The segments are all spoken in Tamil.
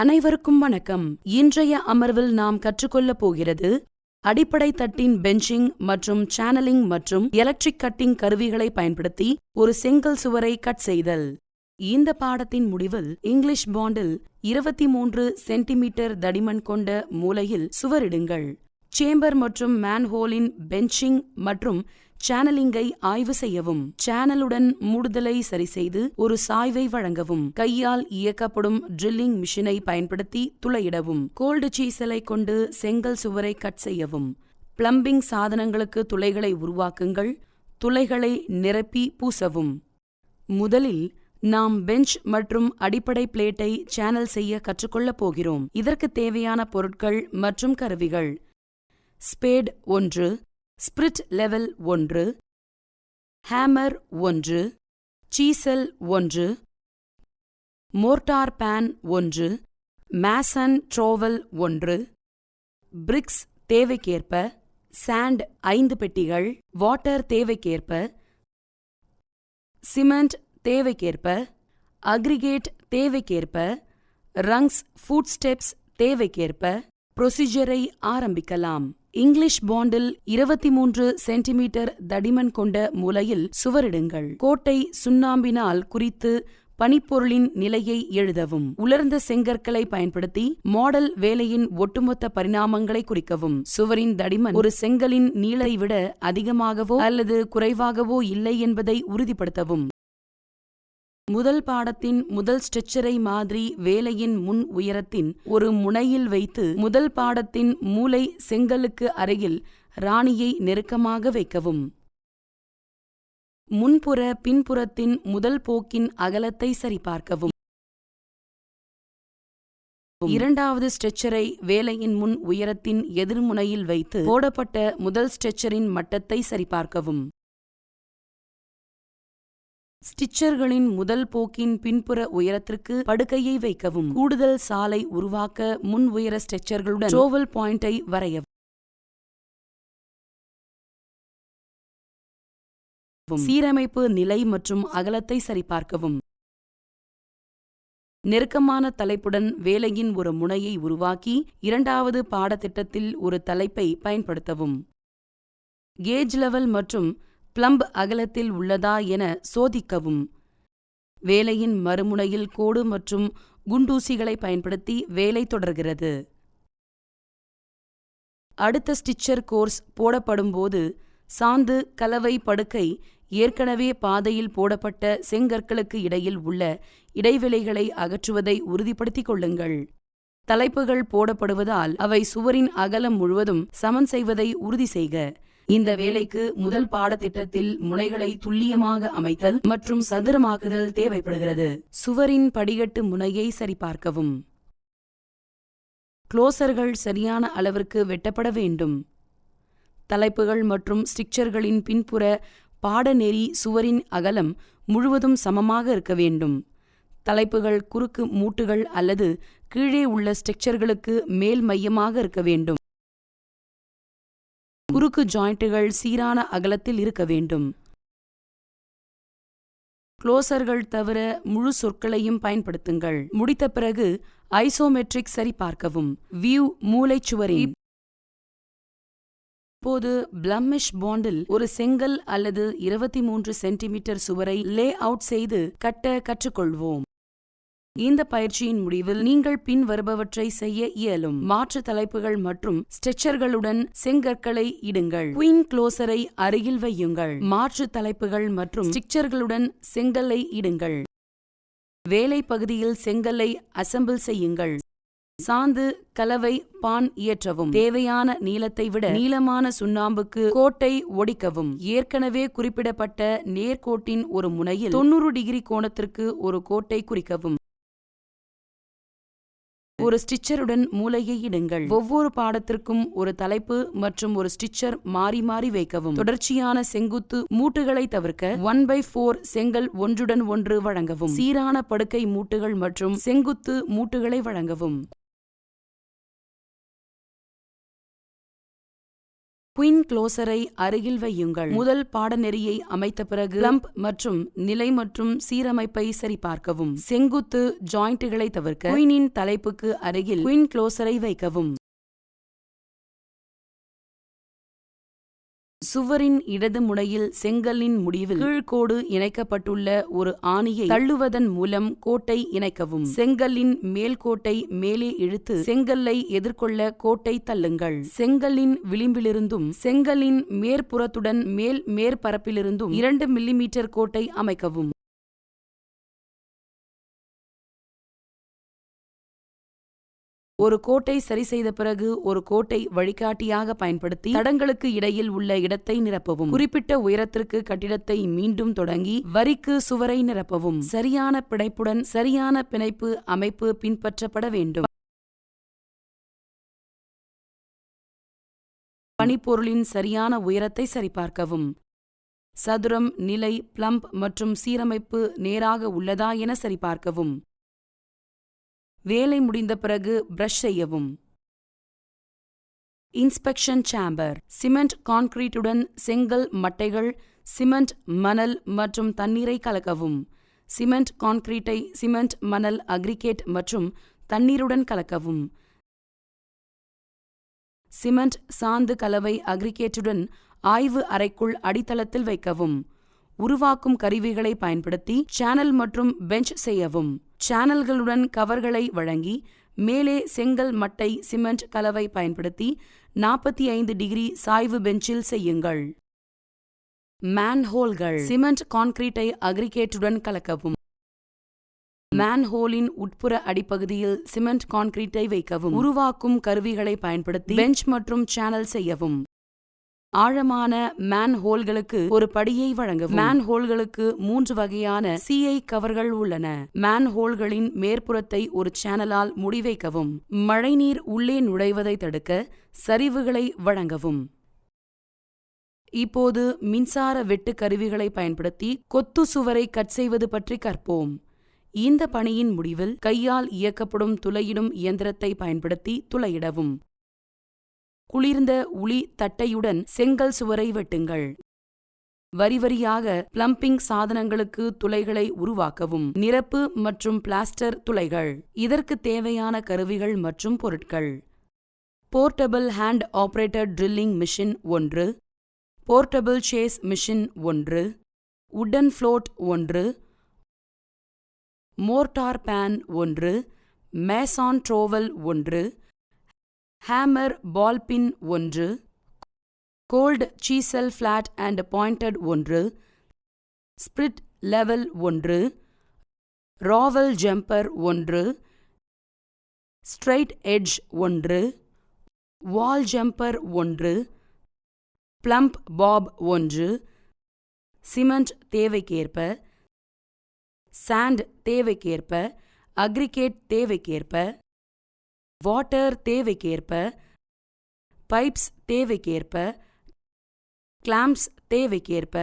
அனைவருக்கும் வணக்கம். இன்றைய அமர்வில் நாம் கற்றுக்கொள்ளப் போகிறது அடிப்படை தட்டின் பெஞ்சிங் மற்றும் சேனலிங் மற்றும் எலக்ட்ரிக் கட்டிங் கருவிகளை பயன்படுத்தி ஒரு செங்கல் சுவரை கட் செய்தல். இந்த பாடத்தின் முடிவில் இங்கிலீஷ் பாண்டில் இருபத்தி மூன்று சென்டிமீட்டர் தடிமன் கொண்ட மூலையில் சுவரிடுங்கள். சேம்பர் மற்றும் மேன்ஹோலின் பெஞ்சிங் மற்றும் சேனலிங்கை ஆய்வு செய்யவும் சேனலுடன் மூடுதலை சரிசெய்து ஒரு சாய்வை வழங்கவும் கையால் இயக்கப்படும் ட்ரில்லிங் மிஷினை பயன்படுத்தி துளையிடவும் கோல்டு சீசலை கொண்டு செங்கல் சுவரை கட் செய்யவும் பிளம்பிங் சாதனங்களுக்கு துளைகளை உருவாக்குங்கள் துளைகளை நிரப்பி பூசவும். முதலில் நாம் பெஞ்ச் மற்றும் அடிப்படை பிளேட்டை சேனல் செய்ய கற்றுக்கொள்ளப் போகிறோம். இதற்கு தேவையான பொருட்கள் மற்றும் கருவிகள். ஸ்பேட் ஒன்று ஸ்பிரிட் லெவல் ஒன்று ஹேமர் ஒன்று சீசல் ஒன்று மோர்டார் பேன் ஒன்று மேசன் ட்ரோவல் ஒன்று பிரிக்ஸ் தேவைக்கேற்ப சாண்ட் ஐந்து பெட்டிகள் வாட்டர் தேவைக்கேற்ப சிமெண்ட் தேவைக்கேற்ப அக்ரிகேட் தேவைக்கேற்ப ரங்ஸ் ஃபுட் ஸ்டெப்ஸ் தேவைக்கேற்ப ப்ரொசீஜரை ஆரம்பிக்கலாம். இங்கிலீஷ் பாண்டில் இருபத்தி மூன்று சென்டிமீட்டர் தடிமன் கொண்ட மூலையில் சுவரிடுங்கள். கோட்டை சுண்ணாம்பினால் குறித்து பனிப்பொருளின் நிலையை எழுதவும். உலர்ந்த செங்கற்களை பயன்படுத்தி மாடல் வேலையின் ஒட்டுமொத்த பரிணாமங்களை குறிக்கவும். சுவரின் தடிமன் ஒரு செங்கலின் நீளை விட அதிகமாகவோ அல்லது குறைவாகவோ இல்லை என்பதை உறுதிப்படுத்தவும். முதல் பாடத்தின் முதல் ஸ்ட்ரெச்சரை மாதிரி வேலையின் முன் உயரத்தின் ஒரு முனையில் வைத்து முதல் பாடத்தின் மூளை செங்கலுக்கு அருகில் ராணியை நெருக்கமாக வைக்கவும். முன்புற பின்புறத்தின் முதல் போக்கின் அகலத்தை சரிபார்க்கவும். இரண்டாவது ஸ்ட்ரெச்சரை வேலையின் முன் உயரத்தின் எதிர்முனையில் வைத்து போடப்பட்ட முதல் ஸ்ட்ரெச்சரின் மட்டத்தை சரிபார்க்கவும். ஸ்டிச்சர்களின் முதல் போக்கின் பின்புற உயரத்திற்கு படுக்கையை வைக்கவும். கூடுதல் சாலை உருவாக்க முன் உயர ஸ்ட்ரெச்சர்களுடன் ட்ரோவல் பாயிண்டை வரையவும். சீரமைப்பு நிலை மற்றும் அகலத்தை சரிபார்க்கவும். நெருக்கமான தலைப்புடன் வேலையின் ஒரு முனையை உருவாக்கி இரண்டாவது பாடத்திட்டத்தில் ஒரு தலைப்பை பயன்படுத்தவும். கேஜ் லெவல் மற்றும் பிளம்ப் அகலத்தில் உள்ளதா என சோதிக்கவும். வேலையின் மறுமுனையில் கோடு மற்றும் குண்டூசிகளை பயன்படுத்தி வேலை தொடர்கிறது. அடுத்த ஸ்டிச்சர் கோர்ஸ் போடப்படும்போது சாந்து கலவை படுக்கை ஏற்கனவே பாதையில் போடப்பட்ட செங்கற்களுக்கு இடையில் உள்ள இடைவெளிகளை அகற்றுவதை உறுதிப்படுத்திக் கொள்ளுங்கள். தலைப்புகள் போடப்படுவதால் அவை சுவரின் அகலம் முழுவதும் சமன் செய்வதை உறுதி செய்க. இந்த வேலைக்கு முதல் பாடத்திட்டத்தில் முனைகளை துல்லியமாக அமைத்தல் மற்றும் சதுரமாக்குதல் தேவைப்படுகிறது. சுவரின் படிகட்டு முனையை சரிபார்க்கவும். குளோசர்கள் சரியான அளவிற்கு வெட்டப்பட வேண்டும். தலைப்புகள் மற்றும் ஸ்டிக்சர்களின் பின்புற பாடநெறி சுவரின் அகலம் முழுவதும் சமமாக இருக்க வேண்டும். தலைப்புகள் குறுக்கு மூட்டுகள் அல்லது கீழே உள்ள ஸ்ட்ரக்சர்களுக்கு மேல் மையமாக இருக்க வேண்டும். குறுக்கு ஜாயிண்ட்டுகள் சீரான அகலத்தில் இருக்க வேண்டும். குளோசர்கள் தவிர முழு சொற்களையும் பயன்படுத்துங்கள். முடித்த பிறகு ஐசோமெட்ரிக் சரிபார்க்கவும் வியூ மூளைச்சுவரி இப்போது பிளம்மிஷ் பாண்டில் ஒரு செங்கல் அல்லது இருபத்தி மூன்று சென்டிமீட்டர் சுவரை லே அவுட் செய்து கட்ட கற்றுக்கொள்வோம். இந்த பயிற்சியின் முடிவில் நீங்கள் பின் வருபவற்றை செய்ய இயலும். மாற்று தலைப்புகள் மற்றும் ஸ்ட்ரெச்சர்களுடன் செங்கற்களை இடுங்கள். குயின் க்ளோசரை அருகில் வையுங்கள். மாற்று தலைப்புகள் மற்றும் ஸ்டிக்சர்களுடன் செங்கல்லை இடுங்கள். வேலை பகுதியில் செங்கல்லை அசம்பிள் செய்யுங்கள். சாந்து கலவை பான் இயற்றவும். தேவையான நீளத்தை விட நீளமான சுண்ணாம்புக்கு கோட்டை ஒடிக்கவும். ஏற்கனவே குறிப்பிடப்பட்ட நேர்கோட்டின் ஒரு முனையில் தொண்ணூறு டிகிரி கோணத்திற்கு ஒரு கோட்டை குறிக்கவும். ஒரு ஸ்டிச்சருடன் மூளையை இடுங்கள். ஒவ்வொரு பாடத்திற்கும் ஒரு தலைப்பு மற்றும் ஒரு ஸ்டிச்சர் மாறி மாறி வைக்கவும். தொடர்ச்சியான செங்குத்து மூட்டுகளை தவிர்க்க ஒன் பை போர் செங்கல் ஒன்றுடன் ஒன்று வழங்கவும். சீரான படுக்கை மூட்டுகள் மற்றும் செங்குத்து மூட்டுகளை வழங்கவும். குயின் க்ளோசரை அருகில் வையுங்கள். முதல் பாடநெறியை அமைத்த பிறகு லம்ப் மற்றும் நிலை மற்றும் சீரமைப்பை சரிபார்க்கவும். செங்குத்து ஜாயிண்ட்டுகளை தவிர்க்க குயினின் தலைப்புக்கு அருகில் குயின் க்ளோசரை வைக்கவும். சுவரின் இடது முனையில் செங்கலின் முடிவில் கீழ்கோடு இணைக்கப்பட்டுள்ள ஒரு ஆணியை தள்ளுவதன் மூலம் கோட்டை இணைக்கவும். செங்கல்லின் மேல் கோட்டை மேலே இழுத்து செங்கல்லை எதிர்கொள்ள கோட்டை தள்ளுங்கள். செங்கல்லின் விளிம்பிலிருந்தும் செங்கலின் மேற்புறத்துடன் மேல் மேற்பரப்பிலிருந்தும் இரண்டு மில்லிமீட்டர் கோட்டை அமைக்கவும். ஒரு கோட்டை சரி செய்த பிறகு ஒரு கோட்டை வழிகாட்டியாக பயன்படுத்தி தடங்களுக்கு இடையில் உள்ள இடத்தை நிரப்பவும். குறிப்பிட்ட உயரத்திற்கு கட்டிடத்தை மீண்டும் தொடங்கி வரிக்கு சுவரை நிரப்பவும். சரியான பிணைப்புடன் சரியான பிணைப்பு அமைப்பு பின்பற்றப்பட வேண்டும். பனிப்பொருளின் சரியான உயரத்தை சரிபார்க்கவும். சதுரம் நிலை பிளம்ப் மற்றும் சீரமைப்பு நேராக உள்ளதா என சரிபார்க்கவும். வேலை முடிந்த பிறகு பிரஷ் செய்யவும். இன்ஸ்பெக்ஷன் சேம்பர் சிமெண்ட் கான்கிரீட்டுடன் செங்கல் மட்டைகள் சிமெண்ட் மணல் மற்றும் தண்ணீரை கலக்கவும். சிமெண்ட் கான்கிரீட்டை சிமெண்ட் மணல் அக்ரிகேட் மற்றும் தண்ணீருடன் கலக்கவும். சிமெண்ட் சாந்து கலவை அக்ரிகேட்டுடன் ஆய்வு அறைக்குள் அடித்தளத்தில் வைக்கவும். உருவாக்கும் கருவிகளை பயன்படுத்தி சேனல் மற்றும் பெஞ்ச் செய்யவும். சேனல்களுடன் கவர்களை வழங்கி மேலே செங்கல் மட்டை சிமெண்ட் கலவை பயன்படுத்தி நாற்பத்தி ஐந்து டிகிரி சாய்வு பெஞ்சில் செய்யுங்கள். மேன்ஹோல்கள். சிமெண்ட் கான்கிரீட்டை அக்ரிகேட்டுடன் கலக்கவும். மேன்ஹோலின் உட்புற அடிப்பகுதியில் சிமெண்ட் கான்கிரீட்டை வைக்கவும். உருவாக்கும் கருவிகளை பயன்படுத்தி பெஞ்ச் மற்றும் சேனல் செய்யவும். ஆழமான மேன் ஹோல்களுக்கு ஒரு படியை வழங்கவும். மேன் ஹோல்களுக்கு மூன்று வகையான சிஐ கவர்கள் உள்ளன. மேன் ஹோல்களின் மேற்புறத்தை ஒரு சேனலால் முடிவைக்கவும். மழைநீர் உள்ளே நுழைவதை தடுக்க சரிவுகளை வழங்கவும். இப்போது மின்சார வெட்டு கருவிகளை பயன்படுத்தி கொத்து சுவரை கட் செய்வது பற்றி கற்போம். இந்த பணியின் முடிவில் கையால் இயக்கப்படும் துளையிடும் இயந்திரத்தை பயன்படுத்தி துளையிடவும். குளிர்ந்த உளி தட்டையுடன் செங்கல் சுவரை வெட்டுங்கள். வரி வரியாக பிளம்பிங் சாதனங்களுக்கு துளைகளை உருவாக்கவும். நிரப்பு மற்றும் பிளாஸ்டர் துளைகள். இதற்கு தேவையான கருவிகள் மற்றும் பொருட்கள். Portable hand operator drilling machine ஒன்று. போர்ட்டபிள் சேஸ் மிஷின் ஒன்று. உடன் ஃப்ளோட் ஒன்று. மோர்டார் பேன் ஒன்று. மேசான் ட்ரோவல் ஒன்று. ஹேமர் பால்பின் ஒன்று. Cold chisel flat and pointed ஒன்று. ஸ்பிரிட் லெவல் ஒன்று. ராவல் ஜம்பர் ஒன்று. ஸ்ட்ரைட் எட்ஜ் ஒன்று. வால் ஜம்பர் ஒன்று. பிளம்ப் பாப் ஒன்று. சிமெண்ட் தேவைக்கேற்ப. சாண்ட் தேவைக்கேற்ப. அக்ரிகேட் தேவைக்கேற்ப. வாட்டர் தேவைக்கேற்ப பைப்ஸ் தேவைக்கேற்ப கிளாம்ப்ஸ் தேவைக்கேற்ப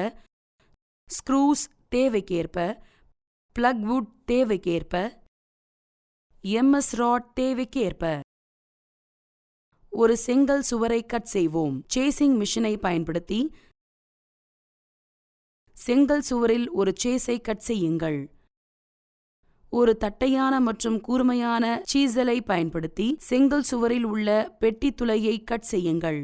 ஸ்க்ரூஸ் தேவைக்கேற்ப பிளக்வுட் தேவைக்கேற்ப எம்எஸ் ராட் தேவைக்கேற்ப. ஒரு செங்கல் சுவரை கட் செய்வோம். சேசிங் மிஷினை பயன்படுத்தி செங்கல் சுவரில் ஒரு சேஸை கட் செய்யுங்கள். ஒரு தட்டையான மற்றும் கூர்மையான சீசலை பயன்படுத்தி செங்கல் சுவரில் உள்ள பெட்டி துளையை கட் செய்யுங்கள்.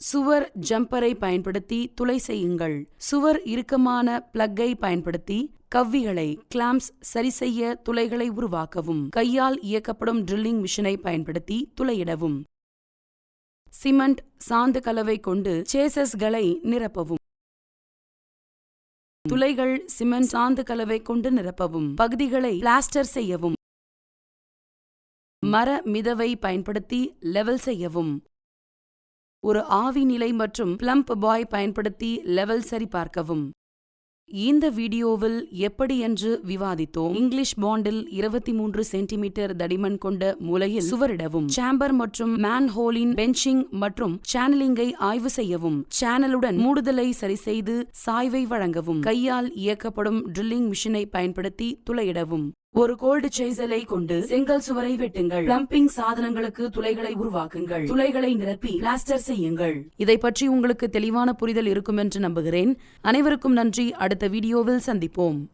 சுவர் ஜம்பரை பயன்படுத்தி துளை செய்யுங்கள். சுவர் இறுக்கமான பிளக்கை பயன்படுத்தி கவ்விகளை கிளாம்ஸ் சரிசெய்ய துளைகளை உருவாக்கவும். கையால் இயக்கப்படும் ட்ரில்லிங் மிஷினை பயன்படுத்தி துளையிடவும். சிமெண்ட் சாந்து கலவை கொண்டு சேசஸ்களை நிரப்பவும். துளைகள் சிமெண்ட் சாந்து கலவை கொண்டு நிரப்பவும். பகுதிகளை பிளாஸ்டர் செய்யவும். மர மிதவை பயன்படுத்தி லெவல் செய்யவும். ஒரு ஆவி நிலை மற்றும் பிளம்ப் பாய் பயன்படுத்தி லெவல் சரிபார்க்கவும். இந்த வீடியோவில் எப்படி என்று விவாதித்தோம். இங்கிலீஷ் பாண்டில் இருபத்தி மூன்று சென்டிமீட்டர் தடிமன் கொண்ட மூலையில் சுவரிடவும் சேம்பர் மற்றும் மேன் ஹோலின் பெஞ்சிங் மற்றும் சேனலிங்கை ஆய்வு செய்யவும் சேனலுடன் மூடுதலை சரிசெய்து சாய்வை வழங்கவும் கையால் இயக்கப்படும் ட்ரில்லிங் மிஷினை பயன்படுத்தி துளையிடவும். ஒரு கோல்டு சேசலை கொண்டு செங்கல் சுவரை வெட்டுங்கள். பிளம்பிங் சாதனங்களுக்கு துளைகளை உருவாக்குங்கள். துளைகளை நிரப்பி பிளாஸ்டர் செய்யுங்கள். இதை பற்றி உங்களுக்கு தெளிவான புரிதல் இருக்கும் என்று நம்புகிறேன். அனைவருக்கும் நன்றி. அடுத்த வீடியோவில் சந்திப்போம்.